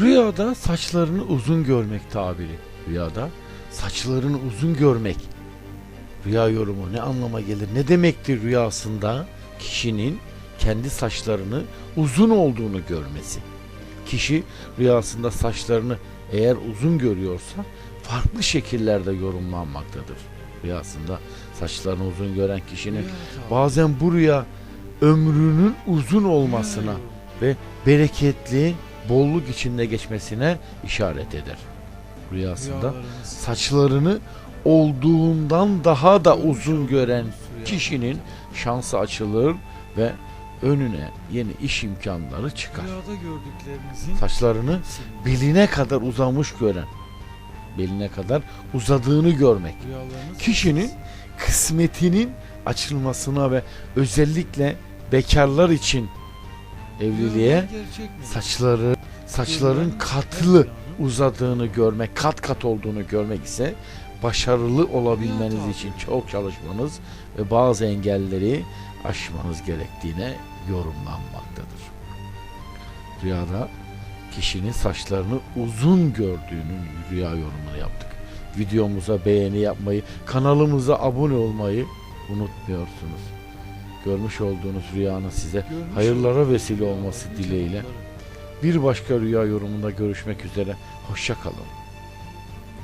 Rüyada saçlarını uzun görmek tabiri. Rüyada saçlarını uzun görmek. Rüya yorumu ne anlama gelir? Ne demektir rüyasında kişinin kendi saçlarını uzun olduğunu görmesi? Kişi rüyasında saçlarını eğer uzun görüyorsa farklı şekillerde yorumlanmaktadır. Rüyasında saçlarını uzun gören kişinin bazen bu rüya ömrünün uzun olmasına ve bereketli, bolluk içinde geçmesine işaret eder. Rüyasında saçlarını olduğundan daha da uzun gören kişinin şansı açılır ve önüne yeni iş imkanları çıkar. Rüyada gördüklerinizin Saçlarını beline kadar uzamış gören, beline kadar uzadığını görmek rüyalarınız kişinin kısmetinin açılmasına ve özellikle bekarlar için evliliğe Rüyalar gerçek mi? saçları saçların katlı uzadığını görmek, kat kat olduğunu görmek ise başarılı olabilmeniz için çok çalışmanız ve bazı engelleri aşmanız gerektiğine yorumlanmaktadır. Rüyada kişinin saçlarını uzun gördüğünün rüya yorumunu yaptık. Videomuza beğeni yapmayı, kanalımıza abone olmayı unutmuyorsunuz. Görmüş olduğunuz rüyanın size hayırlara vesile olması dileğiyle bir başka rüya yorumunda görüşmek üzere. Hoşça kalın.